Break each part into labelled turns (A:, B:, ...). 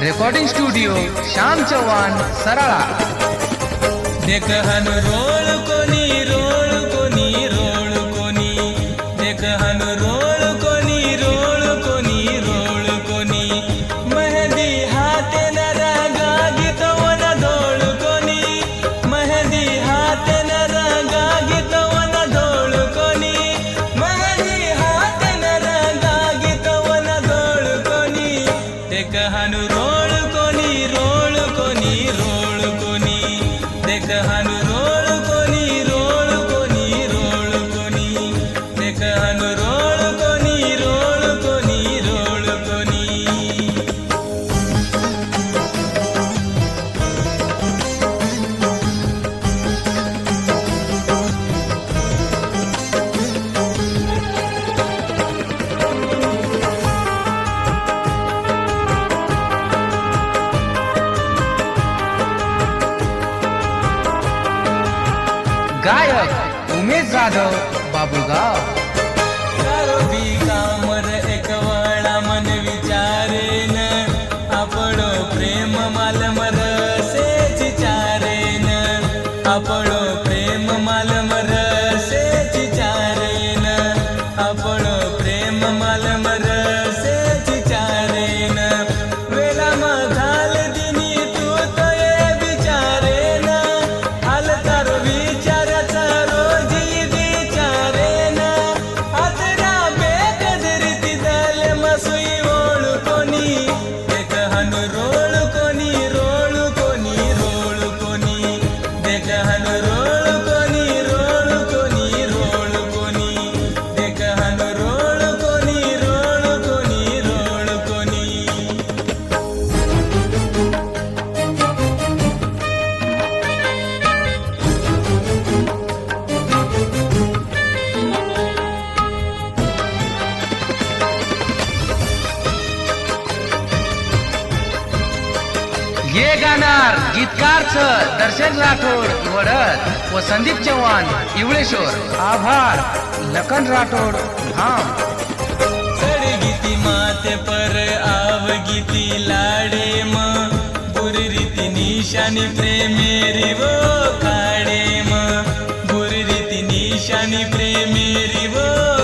A: Recording studio Shyam Chavan सराळा
B: देखहन रोळ
A: Risado Babugal दर्शन राठोड वडद व संदीप चव्हाण इवळेश्वर. आभार. लखन राठोड धाम.
B: गीती माते पर आव गीती लाडे म. बुरी रीती निशानी प्रेमेरी व काडे म. बुरी रीती निशानी प्रेमेरी व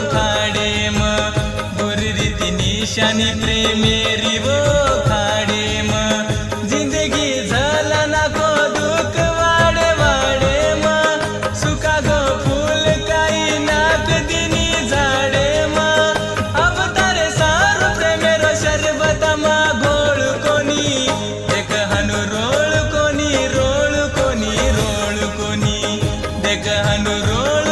B: काडे म. बुरी रीती निशानी प्रेम the road.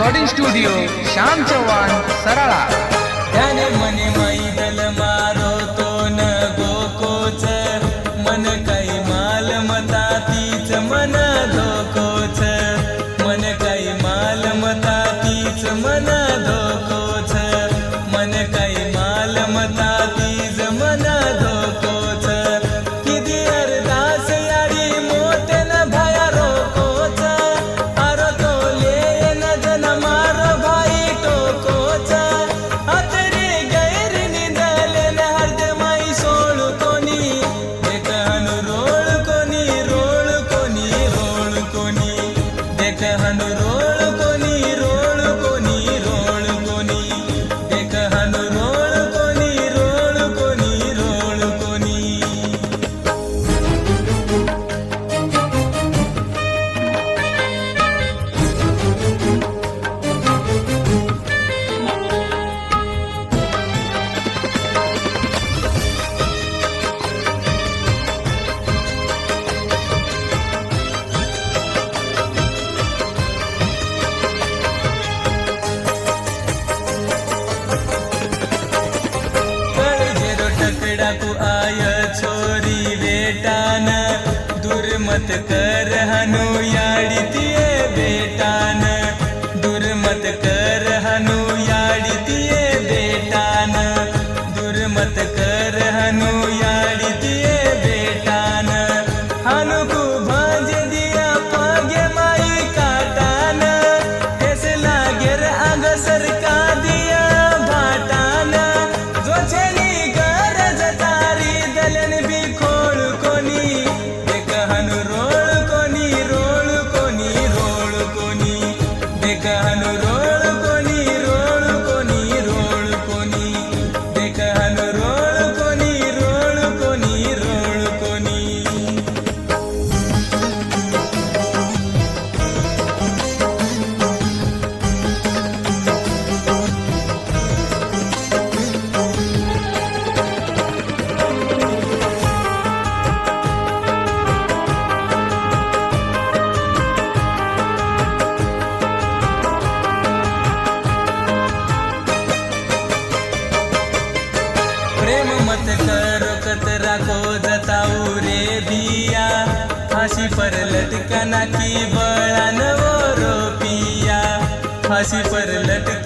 A: Recording studio Shyam Chavan सरळा
B: त्याने मने माहीत मत कर ी पर लटकना की बळान वो रोपिया. फाशी पर लटक